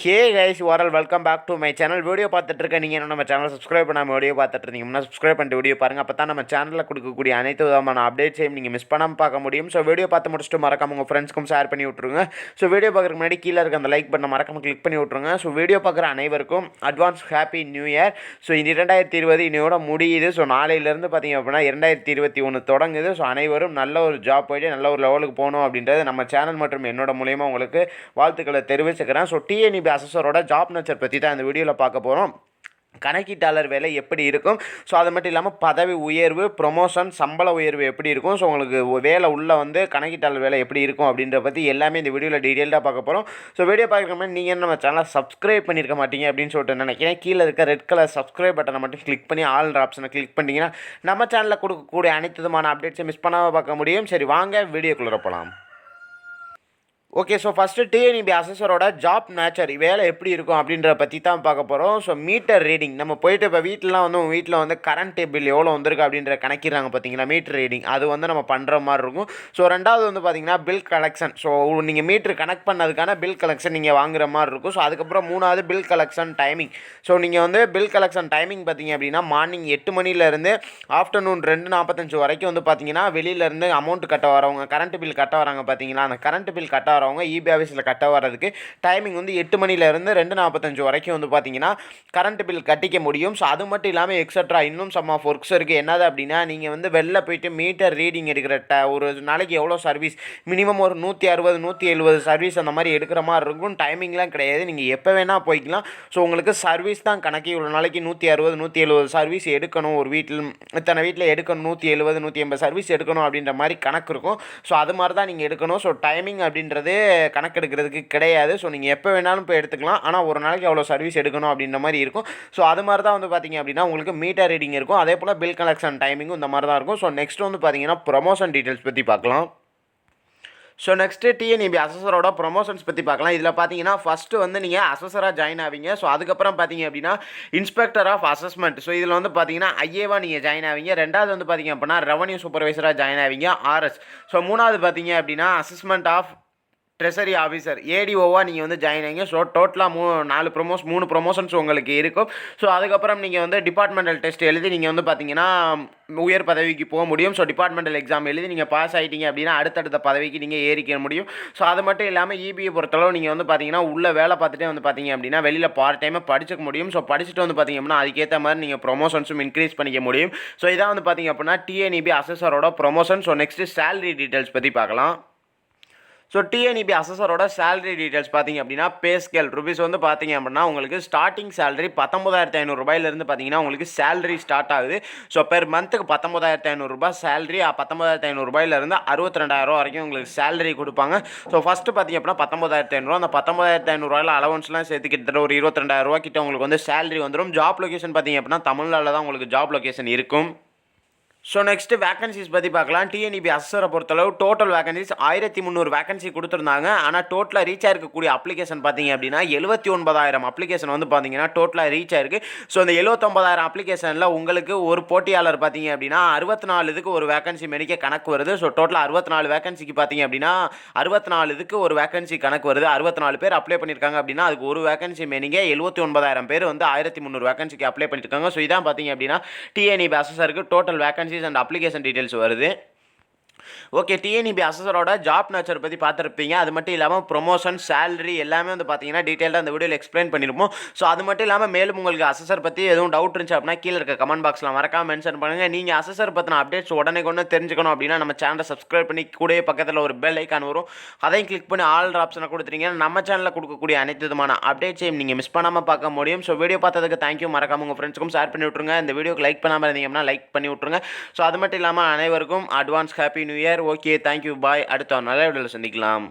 Hey guys oral welcome back to my channel video பார்த்துட்டு இருக்க நீங்கள் நம்ம சேனல் சப்ஸ்கிரைப் பண்ணாமல் வீடியோ பார்த்துட்டு இருந்தீங்கன்னா சப்ஸ்கிரைப் பண்ணிட்டு வீடியோ பாருங்கள் அப்போ தான் நம்ம சேனலில் கொடுக்கக்கூடிய அனைத்து விதமான அப்டேட்ஸையும் நீங்கள் மிஸ் பண்ணாமல் பார்க்க முடியும். ஸோ வீடியோ பார்த்து முடிச்சுட்டு மறக்காம உங்கள் ஃப்ரெண்ட்ஸ்க்கும் ஷேர் பண்ணி விட்ருங்க ஸோ வீடியோ பார்க்குறதுக்கு முன்னாடி கீழே இருக்க அந்த லைக் பண்ண மறக்காம கிளிக் பண்ணி விட்ருங்க ஸோ வீடியோ பார்க்குற அனைவருக்கும் advance happy new year so இந்த இரண்டாயிரத்தி இருபது இன்னையோட முடியுது. ஸோ நாளையிலேருந்து பார்த்தீங்க அப்படின்னா இரண்டாயிரத்தி இருபத்தி ஒன்று தொடங்குது. ஸோ அனைவரும் நல்ல ஒரு ஜாப் போயிட்டு நல்ல ஒரு லெவலுக்கு போகணும் அப்படின்றது நம்ம சேனல் மற்றும் என்னோட மூலியமாக உங்களுக்கு வாழ்த்துக்களை தெரிவிச்சுக்கிறேன். ஸோ டிஎன்இபி அசஸரோட ஜாப் நச்சர் பற்றி தான் இந்த வீடியோவில் பார்க்க போகிறோம் கணக்கீட்டாளர் வேலை எப்படி இருக்கும்? ஸோ அது மட்டும் இல்லாமல் பதவி உயர்வு ப்ரொமோஷன் சம்பள உயர்வு எப்படி இருக்கும்? ஸோ உங்களுக்கு வேலை உள்ளே வந்து கணக்கீட்டாளர் வேலை எப்படி இருக்கும் அப்படின்ற பற்றி எல்லாமே இந்த வீடியோவில் டீட்டெயில்டாக பார்க்க போகிறோம் ஸோ வீடியோ பார்க்குற மாதிரி நீங்கள் நம்ம சேனலை சப்ஸ்கிரைப் பண்ணியிருக்க மாட்டீங்க அப்படின்னு சொல்லிட்டு நினைக்கிறேன். கீழே இருக்க ரெட் கலர் சப்ஸ்கிரைப் பட்டனை மட்டும் கிளிக் பண்ணி ஆல் ஆப்ஷனை கிளிக் பண்ணிட்டீங்கன்னா நம்ம சேனலில் கொடுக்கக்கூடிய அனைத்து விதமான அப்டேட்ஸை மிஸ் பண்ணாமல் பார்க்க முடியும். சரி வாங்க வீடியோக்குள்ளே போகலாம் ஓகே ஸோ ஃபஸ்ட்டு டிஎன்இபி அசஸரோட ஜாப் நேச்சர் வேலை எப்படி இருக்கும் அப்படின்றத பற்றி தான் பார்க்க போகிறோம் ஸோ மீட்டர் ரீடிங் நம்ம போயிட்டு இப்போ வீட்டிலலாம் வந்து உங்கள் வீட்டில் வந்து கரண்ட் பில் எவ்வளோ வந்திருக்கு அப்படின்ற கணக்கிடுறாங்க பார்த்தீங்களா மீட்டர் ரீடிங் அது வந்து நம்ம பண்ணுற மாதிரி இருக்கும். ஸோ ரெண்டாவது வந்து பார்த்தீங்கன்னா பில் கலெக்ஷன் ஸோ நீங்கள் மீட்ரு கனெக்ட் பண்ணதுக்கான பில் கலெக்ஷன் நீங்கள் வாங்குற மாதிரி இருக்கும். ஸோ அதுக்கப்புறம் மூணாவது பில் கலெக்ஷன் டைமிங் ஸோ நீங்கள் வந்து பில் கலெக்ஷன் டைமிங் பார்த்தீங்க அப்படின்னா மார்னிங் எட்டு மணிலேருந்து ஆஃப்டர்நூன் ரெண்டு நாற்பத்தஞ்சு வரைக்கும் வந்து பார்த்தீங்கன்னா வெளியிலேருந்து அமௌண்ட் கட்ட வரவங்க கரண்ட் பில் கட்ட வராங்க பார்த்தீங்களா அந்த கரண்ட் பில் கட்ட ஆகிறவங்க இபி ஆஃபீஸில் கட்ட வர்றதுக்கு டைமிங் வந்து எட்டு மணிலேருந்து ரெண்டு நாற்பத்தஞ்சு வரைக்கும் வந்து பார்த்தீங்கன்னா கரண்ட் பில் கட்டிக்க முடியும். ஸோ அது மட்டும் இல்லாமல் எக்ஸட்ரா இன்னும் சம் ஆஃப் ஒர்க்ஸ் இருக்குது என்னது அப்படின்னா நீங்கள் வந்து வெளில போயிட்டு மீட்டர் ரீடிங் எடுக்கிற ட ஒரு நாளைக்கு எவ்வளோ சர்வீஸ் மினிமம் ஒரு நூற்றி அறுபது நூற்றி எழுபது சர்வீஸ் அந்த மாதிரி எடுக்கிற மாதிரி இருக்கும். டைமிங்லாம் கிடையாது. நீங்கள் எப்போ வேணால் போய்க்கலாம். ஸோ உங்களுக்கு சர்வீஸ் தான் கணக்கு இவ்வளோ நாளைக்கு நூற்றி அறுபது நூற்றி எழுபது சர்வீஸ் எடுக்கணும். ஒரு வீட்டில் இத்தனை வீட்டில் எடுக்கணும். நூற்றி எழுபது நூற்றி எண்பது சர்வீஸ் எடுக்கணும் அப்படின்ற மாதிரி கணக்கு இருக்கும். ஸோ அது மாதிரி தான் நீங்கள் எடுக்கணும். ஸோ டைமிங் அப்படின்றது கணக்கெடுக்கிறதுக்கு கிடையாது. ஸோ நீங்கள் எப்போ வேணாலும் போய் எடுத்துக்கலாம். ஆனால் ஒரு நாளைக்கு அவ்வளோ சர்வீஸ் எடுக்கணும் அப்படின்ற மாதிரி இருக்கும். ஸோ அது மாதிரி தான் வந்து பார்த்தீங்க அப்படின்னா உங்களுக்கு மீட்டர் ரீடிங் இருக்கும். அதே போல் பில் கலெக்ஷன் டைமிங்கும் இந்த மாதிரி தான் இருக்கும். ஸோ நெக்ஸ்ட் வந்து பார்த்தீங்கன்னா ப்ரொமோஷன் டீட்டெயில்ஸ் பற்றி பார்க்கலாம் ஸோ நெக்ஸ்ட்டு டிஎன்இபி அசஸரோட ப்ரொமோஷன்ஸ் பற்றி பார்க்கலாம் இதில் பார்த்தீங்கன்னா ஃபஸ்ட்டு வந்து நீங்கள் அசஸராக ஜாயின் ஆவீங்க. ஸோ அதுக்கப்புறம் பார்த்தீங்க அப்படின்னா இன்ஸ்பெக்டர் ஆஃப் அசஸ்மெண்ட் ஸோ இதில் வந்து பார்த்தீங்கன்னா ஐஏவா நீங்கள் ஜாயின் ஆவீங்க. ரெண்டாவது வந்து பார்த்தீங்க அப்படின்னா ரெவன்யூ சூப்பர்வைசராக ஜாயின் ஆவீங்க. ஆர்எஸ் ஸோ மூணாவது பார்த்தீங்க அப்படின்னா அசஸ்மெண்ட் ஆஃப் ட்ரெஸரி ஆஃபீஸர் ஏடிஓவாக நீங்கள் வந்து ஜாயின் ஆகிங்க ஸோ டோட்டலாக மூ நாலு ப்ரொமோஸ் மூணு ப்ரொமோஷன்ஸ் உங்களுக்கு இருக்கும். ஸோ அதுக்கப்புறம் நீங்கள் வந்து டிபார்ட்மெண்டல் டெஸ்ட் எழுதி நீங்கள் வந்து பார்த்தீங்கன்னா உயர் பதவிக்கு போக முடியும். ஸோ டிபார்ட்மெண்டல் எக்ஸாம் எழுதி நீங்கள் பாஸ் ஆகிட்டீங்க அப்படின்னா அடுத்தடுத்த பதவிக்கு நீங்கள் ஏறிக்க முடியும். ஸோ அது மட்டும் இல்லாமல் இபிஐ பொறுத்தளவு நீங்கள் வந்து பார்த்தீங்கன்னா உள்ள வேலை பார்த்துட்டே வந்து பார்த்தீங்க அப்படின்னா வெளியில் பார்ட் டைமாக படிச்சுக்க முடியும். ஸோ படிச்சுட்டு வந்து பார்த்தீங்க அப்படின்னா அதுக்கேற்ற மாதிரி நீங்கள் ப்ரொமோஷன்ஸும் இன்க்ரீஸ் பண்ணிக்க முடியும். ஸோ இதான் வந்து பார்த்தீங்க அப்படின்னா TNEB அசஸரோட promotion so next salary details பற்றி பார்க்கலாம். ஸோ டிஎன்இபி அசஸரோட சேலரி டீட்டெயில்ஸ் பார்த்தீங்க அப்படின்னா பே ஸ்கேல் ருபீஸ் வந்து பார்த்தீங்க அப்படின்னா உங்களுக்கு ஸ்டார்டிங் சேலரி பத்தொம்பதாயிரத்தி ஐநூறுரூபாயிலேருந்து பார்த்தீங்கன்னா உங்களுக்கு சேலரி ஸ்டார்ட் ஆகுது. ஸோ பெர் மந்த்துக்கு பத்தொம்பதாயிரத்தி ஐநூறுரூபா சேலரி பத்தொம்பதாயிரத்தி ஐநூறுரூபாயிலேருந்து அறுபத்தி ரெண்டாயிரம் வரைக்கும் உங்களுக்கு சேலரி கொடுப்பாங்க. ஸோ ஃபஸ்ட்டு பார்த்தீங்க அப்படின்னா பத்தொம்பதாயிரத்தி ஐநூறுரூவா அந்த பத்தொம்பதாயிரத்தி ஐநூறுரூவாயில் அலவன்ஸ்லாம் சேர்த்து கிட்டத்தட்ட ஒரு இருபத்தி ரெண்டாயிரரூவா கிட்ட உங்களுக்கு வந்து சேலரி வந்துடும் ஜாப் லொகேஷன் பார்த்தீங்க அப்படின்னா தமிழ்நாட்டில் தான் உங்களுக்கு ஜாப் லொக்கேஷன் இருக்கும். ஸோ நெக்ஸ்ட்டு வேகன்சிஸ் பற்றி பார்க்கலாம். டிஎன்இபி அசரை பொறுத்தளவு டோட்டல் வேகன்சிஸ் ஆயிரத்தி முந்நூறு வேகன்சி கொடுத்துருந்தாங்க. ஆனால் டோட்டலாக ரீச் ஆயிருக்கக்கூடிய அப்ளிகேஷன் பார்த்தீங்க அப்படின்னா எழுபத்தி ஒன்பதாயிரம் அப்ளிகேஷன் வந்து பார்த்தீங்கன்னா டோட்டலாக ரீச் ஆயிருக்கு. ஸோ இந்த எழுபத்தொம்பதாயிரம் அப்ளிகேஷனில் உங்களுக்கு ஒரு போட்டியாளர் பார்த்தீங்க அப்படின்னா அறுபத்தி நாலு இதுக்கு ஒரு வேகன்சி மெடிக்க கணக்கு வருது. ஸோ டோட்டலாக அறுபத்தி நாலு வேகன்சிக்கு பார்த்தீங்க அப்படின்னா அறுபத்தி நாலு இதுக்கு ஒரு வேகன்சி கணக்கு வருது. அறுபத்தி நாலு பேர் அப்ளை பண்ணியிருக்காங்க அப்படின்னா அதுக்கு ஒரு வேகன்சி மெனிங்க எழுபத்தி ஒன்பதாயிரம் பேர் வந்து ஆயிரத்தி முந்நூறு வேகன்சிக்கு அப்ளை பண்ணியிருக்காங்க. ஸோ இதான் பார்த்தீங்க அப்படின்னா TNEB அசஸருக்கு total vacancies and application details வருது. ஓகே டிஎன்இபி அசஸரோட ஜாப் நேச்சர் பற்றி பார்த்துருப்பீங்க. அது மட்டும் இல்லாமல் ப்ரொமோஷன் சேலரி எல்லாமே வந்து பார்த்தீங்கன்னா டீட்டெயிலாக அந்த வீடியோவில் எக்ஸ்பிளைன் பண்ணியிருப்போம் ஸோ அது மட்டும் இல்லாமல் மேலும் உங்களுக்கு அசஸர் பற்றி எதுவும் டவுட் இருந்துச்சு அப்படின்னா கீழே இருக்க கமெண்ட் பாக்ஸில் மறக்காம மென்ஷன் பண்ணுங்கள் நீங்கள் அசஸர் பற்றின அப்டேட்ஸ் உடனே கொண்டு தெரிஞ்சுக்கணும் அப்படின்னா நம்ம சேனலை சப்ஸ்கிரைப் பண்ணி கூடயே பக்கத்தில் ஒரு பெல் ஐக்கான் வரும். அதையும் கிளிக் பண்ணி ஆல் ஆப்ஷனை கொடுத்துருங்கன்னா நம்ம சேனலில் கொடுக்கக்கூடிய அனைத்து விதமான அப்டேட்ஸையும் நீங்கள் மிஸ் பண்ணாமல் பார்க்க முடியும். ஸோ வீடியோ பார்த்ததுக்கு தேங்க்யூ மறக்காம உங்கள் ஃப்ரெண்ட்ஸுக்கும் ஷேர் பண்ணி விட்ருங்க இந்த வீடியோக்கு லைக் பண்ணாமல் இருந்தீங்கன்னா லைக் பண்ணி விட்ருங்க ஸோ அது மட்டும் இல்லாமல் அனைவருக்கும் advance happy new year okay thank you bye அடுத்த நல்ல வீடியோவில் சந்திக்கலாம்.